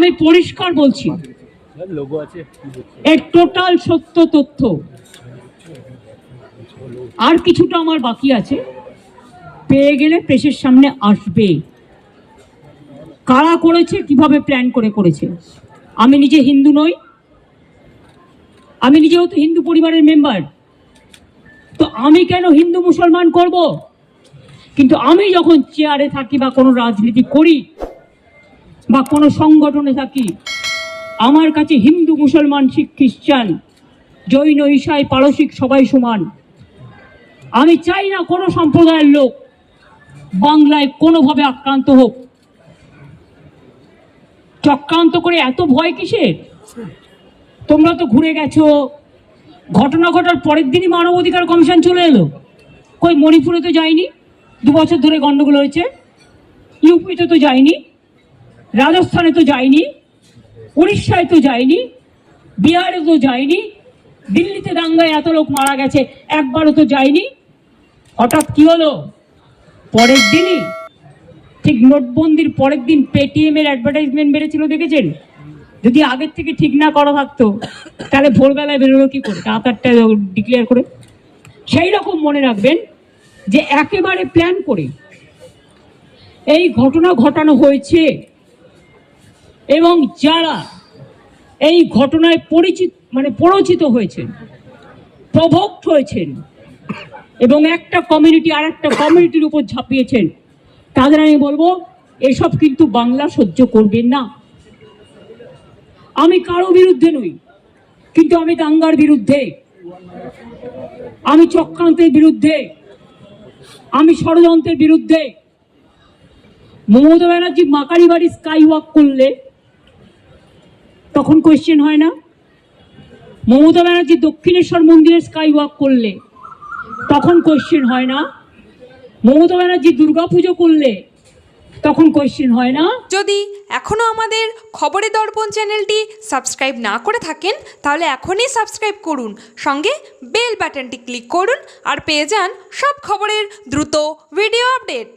আমি পরিষ্কার বলছি। এর টোটাল সত্য তথ্য। আর কিছুটা আমার বাকি আছে। পেয়ে গেলে প্রেসের সামনে আসবে। কারা করেছে, কীভাবে প্ল্যান করে করেছে? আমি নিজে হিন্দু নই। আমি নিজেও তো হিন্দু পরিবারের মেম্বার তো আমি কেন হিন্দু মুসলমান করব? কিন্তু আমি যখন চেয়ারে থাকি বা কোনো রাজনীতি করি বা কোনো সংগঠনে থাকি আমার কাছে হিন্দু, মুসলমান, শিখ, খ্রিস্টান, জৈন ঈশাই পারসিক সবাই সমান। আমি চাই না কোনো সম্প্রদায়ের লোক বাংলায় কোনোভাবে আক্রান্ত হোক। চক্রান্ত করে এত ভয় কিসের? তোমরা তো ঘুরে গেছো। ঘটনা ঘটার পরের দিনই মানব অধিকার কমিশন চলে এলো। কই, মণিপুরে তো যায়নি দু বছর ধরে গন্ডগোল হয়েছে। ইউপিতে তো যায়নি রাজস্থানে তো যায়নি, উড়িষ্যায় তো যায়নি, বিহারে তো যায়নি, দিল্লিতে দাঙ্গায় এত লোক মারা গেছে, একবারও তো যায়নি। হঠাৎ কি হলো? পরের দিনই ঠিক নোটবন্দির পরের দিন পেটিএম এর অ্যাডভার্টাইজমেন্ট বেড়েছিল, দেখেছেন? যদি আগের থেকে ঠিক না করা থাকতো, তাহলে ভোরবেলায় বেরোলো কি করে? রাত আটটায় ডিক্লেয়ার করে। সেই রকম মনে রাখবেন যে একেবারে প্ল্যান করে এই ঘটনা ঘটানো হয়েছে। এবং যারা এই ঘটনায় পরিচিত মানে পরিচিত হয়েছেন প্রভোক্ট হয়েছেন, এবং একটা কমিউনিটি আর একটা কমিউনিটির উপর ঝাঁপিয়েছেন, তাদের আমি বলব, এসব কিন্তু বাংলা সহ্য করবেন না। আমি কারও বিরুদ্ধে নই, কিন্তু আমি দাঙ্গার বিরুদ্ধে, আমি চক্রান্তের বিরুদ্ধে, আমি ষড়যন্ত্রের বিরুদ্ধে, মমতা ব্যানার্জি মাকারি বাড়ি স্কাই ওয়াক করলে তখন কোয়েশ্চেন হয় না। মমতা ব্যানার্জি দক্ষিণেশ্বর মন্দিরে স্কাই ওয়াক করলে তখন কোয়েশ্চেন হয় না। মমতা ব্যানার্জি দুর্গাপুজো করলে তখন কোয়েশ্চেন হয় না। যদি এখনও আমাদের খবরের দর্পণ চ্যানেলটি সাবস্ক্রাইব না করে থাকেন, তাহলে এখনই সাবস্ক্রাইব করুন। সঙ্গে বেল বাটনটি ক্লিক করুন আর পেয়ে যান সব খবরের দ্রুত ভিডিও আপডেট